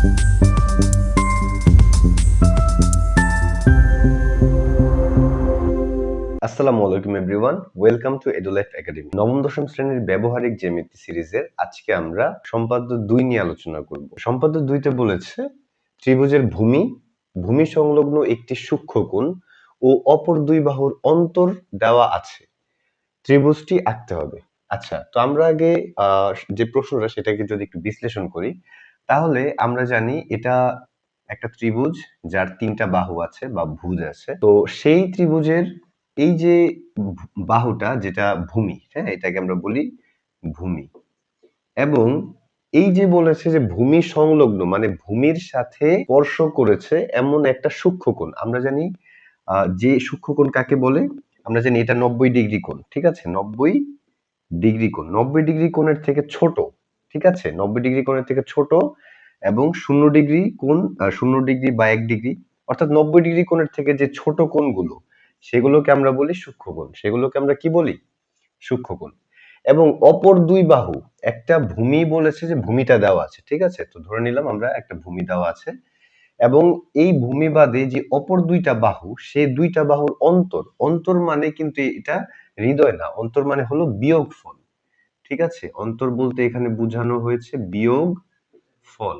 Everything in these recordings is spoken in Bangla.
আসসালামু আলাইকুম everyone, welcome to Edulife academy. নবম, দশম শ্রেণির ব্যবহারিক জ্যামিতি সিরিজের আজকে আমরা সম্পাদ্য দুই নিয়ে আলোচনা করব। সম্পাদ্য দুইতে বলেছে, ত্রিভুজের ভূমি ভূমি সংলগ্ন একটি সূক্ষ্মকোণ ও অপর দুই বাহুর অন্তর দেওয়া আছে। ত্রিভুজটি আঁকতে হবে। আচ্ছা তো আমরা আগে যে প্রশ্নটা, সেটাকে যদি একটু বিশ্লেষণ করি তাহলে আমরা জানি এটা একটা ত্রিভুজ যার তিনটা বাহু আছে বা ভুজ আছে। তো সেই ত্রিভুজের এই যে বাহুটা যেটা ভূমি হ্যাঁ এটাকে আমরা বলি ভূমি। এবং এই যে বলেছে যে ভূমি সংলগ্ন মানে ভূমির সাথে স্পর্শ করেছে এমন একটা সূক্ষ্মকোণ। আমরা জানি যে সূক্ষ্মকোণ কাকে বলে? আমরা জানি এটা নব্বই ডিগ্রি কোণ, ঠিক আছে? নব্বই ডিগ্রি কোণ। নব্বই ডিগ্রি কোণের থেকে ছোট। ঠিক আছে? নব্বই ডিগ্রি কোণের থেকে ছোট এবং শূন্য ডিগ্রি কোণ শূন্য ডিগ্রি বা এক ডিগ্রি, অর্থাৎ নব্বই ডিগ্রি কোণের থেকে যে ছোট কোণগুলো, সেগুলোকে আমরা বলি সূক্ষ্মকোণ সেগুলোকে আমরা কি বলি? সূক্ষ্মকোণ এবং অপর দুই বাহু, একটা ভূমি বলেছে যে ভূমিটা দেওয়া আছে, ঠিক আছে? তো ধরে নিলাম আমরা একটা ভূমি দেওয়া আছে। এবং এই ভূমি বাদে যে অপর দুইটা বাহু সেই দুইটা বাহুর অন্তর অন্তর মানে কিন্তু এটা হৃদয় না, অন্তর মানে হলো বিয়োগ ফল ঠিক আছে? অন্তর বলতে এখানে বোঝানো হয়েছে বিয়োগ ফল।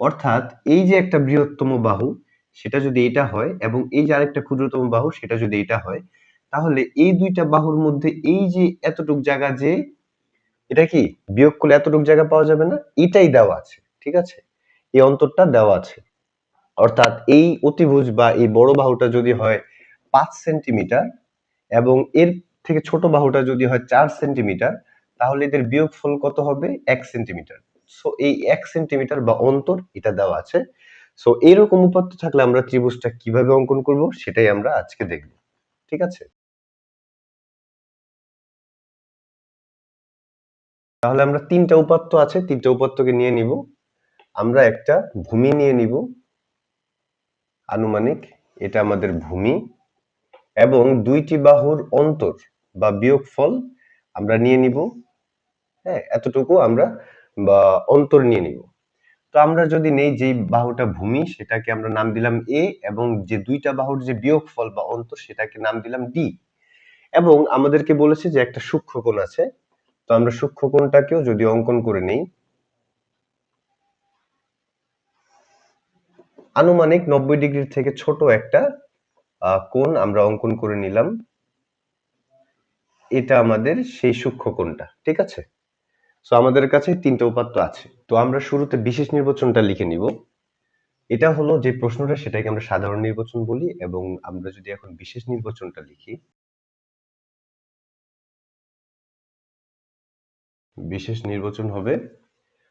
অর্থাৎ এই যে একটা বৃহত্তম বাহু, সেটা যদি এটা হয় এবং এই যে আরেকটা ক্ষুদ্রতম বাহু, সেটা যদি এটা হয়, তাহলে এই দুইটা বাহুর মধ্যে এই যে এতটুক জায়গা যে, এটা কি? বিয়োগ করলে এতটুক জায়গা পাওয়া যাবে না? এটাই দেওয়া আছে, ঠিক আছে? এই অন্তরটা দেওয়া আছে। অর্থাৎ এই অতিভুজ বা এই বড় বাহুটা যদি হয় পাঁচ সেন্টিমিটার এবং এর থেকে ছোট বাহুটা যদি হয় চার সেন্টিমিটার তাহলে এদের বিয়োগফল কত হবে? এক সেন্টিমিটার। সো এই এক সেন্টিমিটার বা অন্তর এটা দেওয়া আছে। সো এইরকম উপাত্ত থাকলে আমরা ত্রিভুজটা কীভাবে অঙ্কন করব সেটাই আমরা আজকে দেখব। ঠিক আছে? তাহলে আমরা তিনটা উপাত্ত আছে, তিনটা উপাত্তকে নিয়ে নিব। আমরা একটা ভূমি নিয়ে নিব। আনুমানিক এটা আমাদের ভূমি। এবং দুইটি বাহুর অন্তর বা বিয়োগফল আমরা নিয়ে নিব। হ্যাঁ এতটুকু আমরা, বা অন্তর নিয়ে নিব। তো আমরা যদি নেই যে বাহুটা ভূমি, সেটাকে আমরা নাম দিলাম এ এবং যে দুইটা বাহুর যে বিয়োগফল বা অন্তর, সেটাকে নাম দিলাম ডি এবং আমাদেরকে বলেছে যে একটা সূক্ষ্মকোণ আছে, তো আমরা সূক্ষ্মকোণটাকেও যদি অঙ্কন করে নেই, আনুমানিক নব্বই ডিগ্রির থেকে ছোট একটা কোণ আমরা অঙ্কন করে নিলাম। এটা আমাদের সেই সূক্ষ্মকোণটা ঠিক আছে? সো আমাদের কাছে তিনটা উপাত্ত আছে। তো আমরা শুরুতে বিশেষ নির্বাচনটা লিখে নিব। এটা হলো যে প্রশ্নটা, সেটাকে আমরা সাধারণ নির্বাচন বলি এবং আমরা যদি এখন বিশেষ নির্বাচনটা লিখি। বিশেষ নির্বাচন হবে।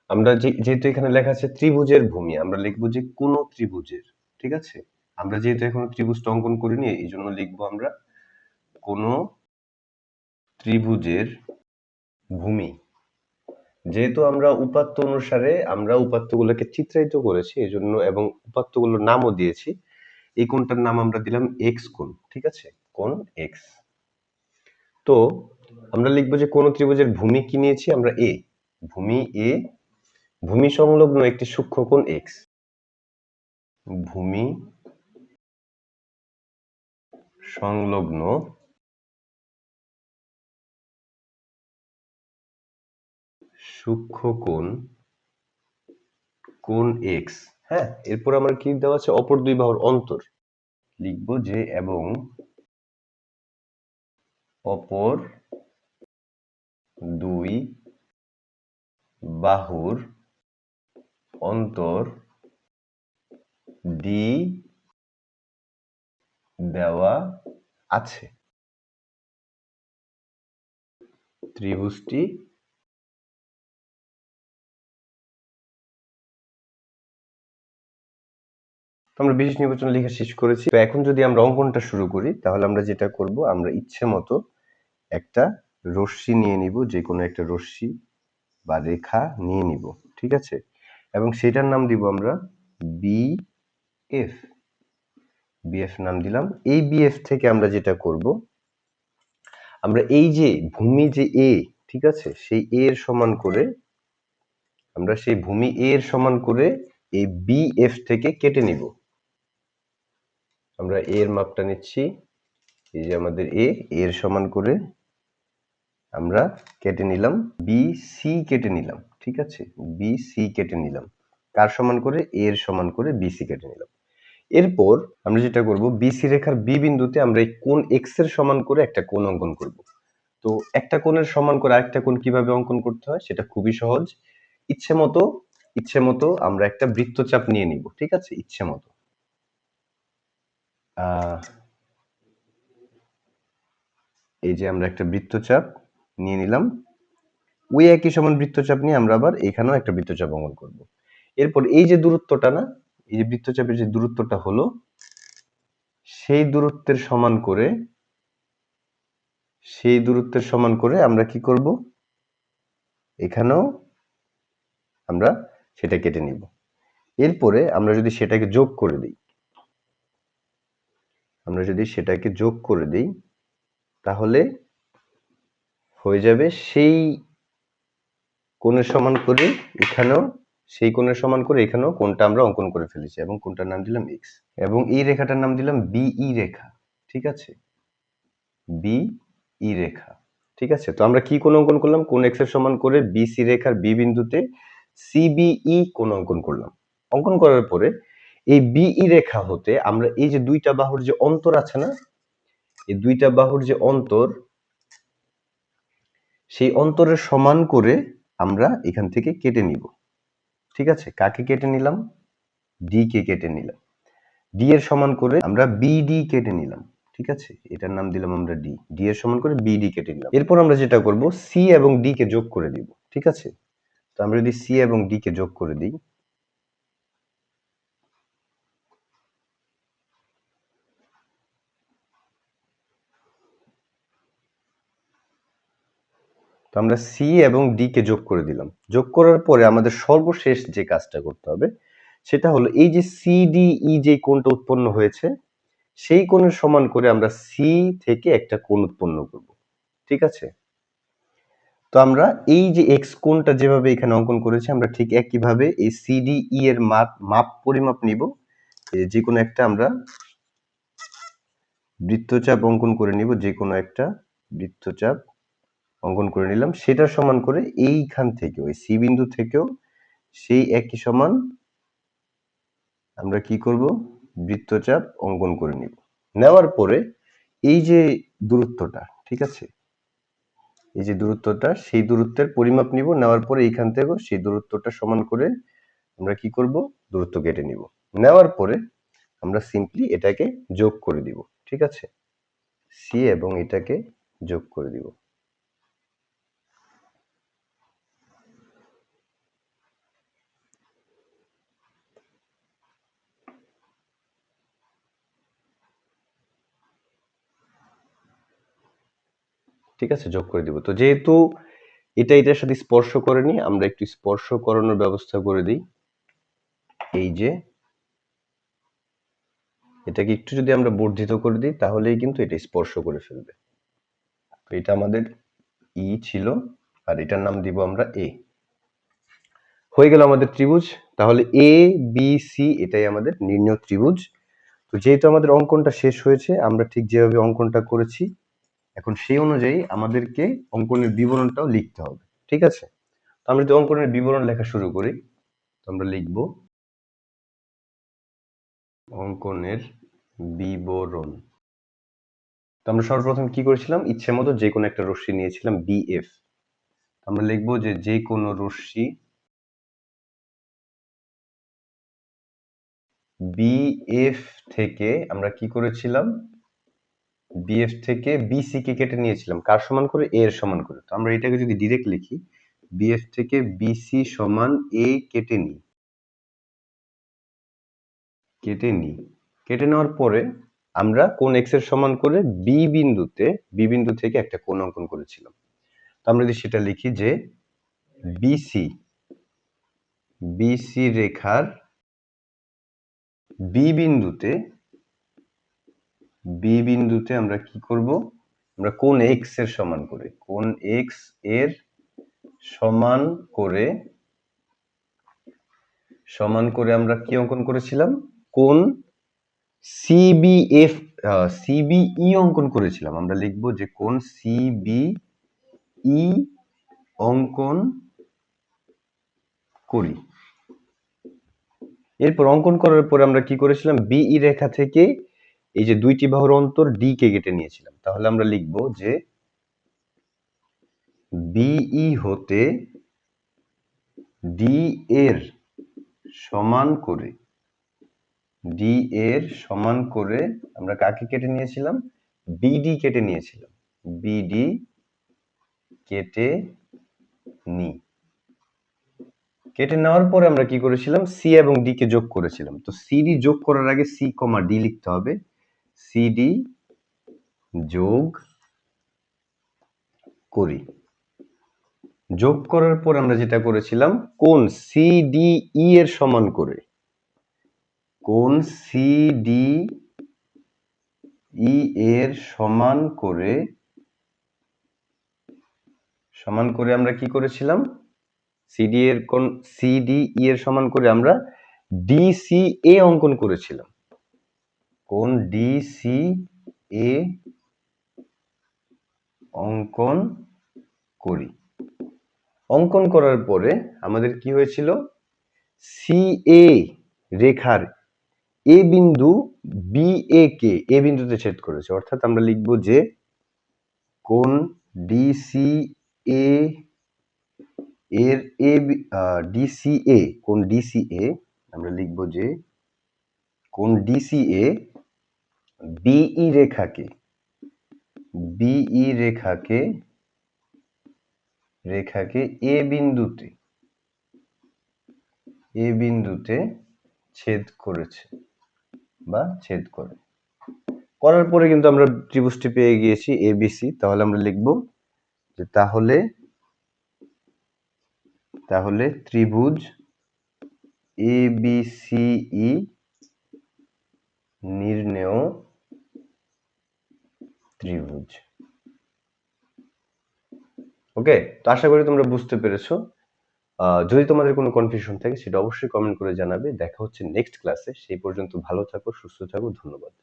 আমরা যে, যেহেতু এখানে লেখা আছে ত্রিভুজের ভূমি, আমরা লিখব যে কোন ত্রিভুজের, ঠিক আছে? আমরা যেহেতু এখন ত্রিভুজটা অঙ্কন করিনি এই জন্য লিখব আমরা কোন ত্রিভুজের ভূমি। যেহেতু আমরা উপাত্ত অনুসারে আমরা উপাত্তগুলোকে চিত্রায়িত করেছি এই জন্য এবং উপাত্তগুলোর নামও দিয়েছি, এই কোণটার নাম আমরা দিলাম এক্স কোণ, ঠিক আছে? কোণ এক্স তো আমরা লিখব যে কোন ত্রিভুজের ভূমি কি নিয়েছি? আমরা এ ভূমি এ ভূমি সংলগ্ন একটি সূক্ষ্ম সূক্ষ্মকোণ এক্স ভূমি সংলগ্ন সূক্ষ্মকোণ কোণ কোণ এক্স হ্যাঁ। এরপর আমার কি দেওয়া আছে? অপর দুই বাহুর অন্তর। লিখব যে এবং অপর দুই বাহুর অন্তর ডি দেওয়া আছে। ত্রিভুজটি আমরা বিশেষ নির্বাচন লেখা শেষ করেছি। তো এখন যদি আমরা অঙ্কনটা শুরু করি, তাহলে আমরা যেটা করব, আমরা ইচ্ছে মতো একটা রশ্মি নিয়ে নিব, যে কোনো একটা রশ্মি বা রেখা নিয়ে নিব, ঠিক আছে? এবং সেটার নাম দিব আমরা বি এফ বিএফ নাম দিলাম। এই বিএফ থেকে আমরা যেটা করব, আমরা এই যে ভূমি যে এ ঠিক আছে? সেই এ এর সমান করে, আমরা সেই ভূমি এ এর সমান করে এই বি এফ থেকে কেটে নিব। আমরা এর মাপটা নিচ্ছি। এই যে আমাদের এ এর সমান করে আমরা কেটে নিলাম। বি সি কেটে নিলাম, ঠিক আছে? বি সি কেটে নিলাম। কার সমান করে? এর সমান করে বি সি কেটে নিলাম। এরপর আমরা যেটা করব বিসি রেখার বি বিন্দুতে আমরা এই কোণ এক্সের সমান করে একটা কোণ অঙ্কন করব। তো একটা কোণের সমান করে আরেকটা কোণ কীভাবে অঙ্কন করতে হয় সেটা খুবই সহজ। ইচ্ছে মতো ইচ্ছে মতো আমরা একটা বৃত্তচাপ নিয়ে নিব, ঠিক আছে? ইচ্ছে মতো। এই যে আমরা একটা বৃত্তচাপ নিয়ে নিলাম। ওই একই সমান বৃত্তচাপ নিয়ে আমরা আবার এখানেও একটা বৃত্তচাপ অঙ্কন করব। এরপর এই যে দূরত্বটা না, এই যে বৃত্তচাপের যে দূরত্বটা হলো, সেই দূরত্বের সমান করে, সেই দূরত্বের সমান করে আমরা কি করব? এখানেও আমরা সেটা কেটে নিব। এরপরে আমরা যদি সেটাকে যোগ করে দিই আমরা যদি সেটাকে যোগ করে দিই, তাহলে হয়ে যাবে সেই কোণের সমান করে এখানেও, সেই কোণের সমান করে এখানেও কোণটা আমরা অঙ্কন করে ফেলেছি এবং কোণটার নাম দিলাম এক্স এবং এই রেখাটার নাম দিলাম বিই রেখা, ঠিক আছে? বিই রেখা, ঠিক আছে? তো আমরা কি কোণ অঙ্কন করলাম? কোণ এক্সের সমান করে বিসি রেখার বি বিন্দুতে সিবিই কোণ অঙ্কন করলাম। অঙ্কন করার পরে এই বিই রেখা হতে আমরা এই যে দুইটা বাহুর যে অন্তর আছে না, এই দুইটা বাহুর যে অন্তর, সেই অন্তরের সমান করে আমরা এখান থেকে কেটে নিব। ঠিক আছে? কাকে কেটে নিলাম? ডি কে কেটে নিলাম। ডি এর সমান করে আমরা বিডি কেটে নিলাম। ঠিক আছে? এটার নাম দিলাম আমরা ডি। ডি এর সমান করে বিডি কেটে নিলাম। এরপর আমরা যেটা করব, সি এবং ডি কে যোগ করে দিব। ঠিক আছে? তো আমরা যদি সি এবং ডি কে যোগ করে দিই তো আমরা সি এবং ডি কে যোগ করে দিলাম। যোগ করার পরে আমাদের সর্বশেষ যে কাজটা করতে হবে, সেটা হলো এই যে সিডিই যে কোণটা উৎপন্ন হয়েছে, সেই কোণের সমান করে আমরা সি থেকে একটা কোণ উৎপন্ন করব। ঠিক আছে? তো আমরা এই যে এক্স কোণটা যেভাবে এখানে অঙ্কন করেছি, আমরা ঠিক একইভাবে এই সিডিই এর মাপ মাপ পরিমাপ নিব। যে কোনো একটা আমরা বৃত্তচাপ অঙ্কন করে নিব যে কোনো একটা বৃত্তচাপ অঙ্কন করে নিলাম। সেটা সমান করে এইখান থেকে ওই সি বিন্দু থেকেও সেই একই সমান আমরা কি করব? বৃত্তচাপ অঙ্কন করে নিব। নেওয়ার পরে এই যে দূরত্বটা, ঠিক আছে? এই যে দূরত্বটা, সেই দূরত্বের পরিমাপ নিব। নেওয়ার পরে এইখান থেকেও সেই দূরত্বটা সমান করে আমরা কি করব? দূরত্ব কেটে নিব। নেওয়ার পরে আমরা সিম্পলি এটাকে যোগ করে দিব, ঠিক আছে? সি এবং এটাকে যোগ করে দিব। ঠিক আছে, যোগ করে দিব। তো যেহেতু এটা, এটার সাথে স্পর্শ করেনি আমরা একটু স্পর্শ করানোর ব্যবস্থা করে দিই। এই যে, এটাকে একটু যদি আমরা বর্ধিত করে দিই, তাহলেই কিন্তু এটা স্পর্শ করে ফেলবে। তো এটা আমাদের ই ছিল, আর এটার নাম দিব আমরা এ। হয়ে গেল আমাদের ত্রিভুজ, তাহলে এ, বি, সি, এটাই আমাদের নির্ণয় ত্রিভুজ। তো যেহেতু আমাদের অঙ্কনটা শেষ হয়েছে, আমরা ঠিক যেভাবে অঙ্কনটা করেছি এখন সেই অনুযায়ী আমাদেরকে অঙ্কনের বিবরণটাও লিখতে হবে, ঠিক আছে? তো আমরা যদি অঙ্কনের বিবরণ লেখা শুরু করি, তো আমরা লিখব অঙ্কনের বিবরণ। তো আমরা সর্বপ্রথম কি করেছিলাম? ইচ্ছে মতো যে কোনো একটা রশ্মি নিয়েছিলাম, বিএফ। আমরা লিখব যে যে কোনো রশ্মি বিএফ থেকে আমরা কি করেছিলাম? বিএফ থেকে বিসি কে কেটে নিয়েছিলাম। কার সমান করে? এ এর সমান করে। তো আমরা এটাকে যদি ডিরেক্ট লিখি বিএফ থেকে বিসি সমান এ কেটে নিই। কেটে নিই। কেটে নেওয়ার পরে আমরা কোন এক্সের সমান করে বি বিন্দুতে বি বিন্দু থেকে একটা কোণ অঙ্কন করেছিলাম। তো আমরা যদি সেটা লিখি যে বিসি বিসি রেখার বি বিন্দুতে বি বিন্দুতে আমরা কি করব? আমরা কোন এক্সের সমান করে, কোন এক্সের সমান করে সমান করে আমরা কি অঙ্কন করেছিলাম? কোন সিবিএফ সিবিই অঙ্কন করেছিলাম। আমরা লিখব যে কোন সিবিই অঙ্কন করি। এরপর অঙ্কন করার পরে আমরা কি করেছিলাম? বিই রেখা থেকে এই যে দুইটি বাহুর অন্তর ডি কে কেটে নিয়েছিলাম, তাহলে আমরা লিখব যে বিই হতে ডি এর সমান করে ডি এর সমান করে আমরা কাকে কেটে নিয়েছিলাম? বিডি কেটে নিয়েছিলাম বিডি কেটে নি। কেটে নেওয়ার পরে আমরা কি করেছিলাম? সি এবং ডি কে যোগ করেছিলাম, তো সিডি যোগ করার আগে সি কমা ডি লিখতে হবে। সিডি যোগ করি। যোগ করার পর আমরা যেটা করেছিলাম, কোন সিডিই এর সমান করে। কোন সিডি ই এর সমান করে সমান করে আমরা কি করেছিলাম? সিডি এর কোন সিডি ই এর সমান করে আমরা ডিসি এ অঙ্কন করেছিলাম। কোন ডিসি এ অঙ্কন করি। অঙ্কন করার পরে আমাদের কি হয়েছিল? সি এ রেখার এ বিন্দু বি এ কে এ বিন্দুতে ছেদ করেছে। অর্থাৎ আমরা লিখব যে কোন ডিসি এ এর এ ডিসি এ কোন ডিসি এ আমরা লিখব যে কোন ডিসি এ বিই রেখাকে বিই রেখাকে রেখাকে এ বিন্দুতে। এ বিন্দুতে ছেদ করেছে বা ছেদ করে। করার পরে কিন্তু আমরা ত্রিভুজটি পেয়ে গিয়েছি এ এবিসি তাহলে আমরা লিখব যে তাহলে তাহলে ত্রিভুজ বি সি ই নির্ণেয় ত্রিভুজ। ওকে তো আশা করি তোমরা বুঝতে পেরেছ। যদি তোমাদের কোনো কনফিউশন থাকে, সেটা অবশ্যই কমেন্ট করে জানাবে। দেখা হচ্ছে নেক্সট ক্লাসে সেই পর্যন্ত ভালো থাকো, সুস্থ থাকো, ধন্যবাদ।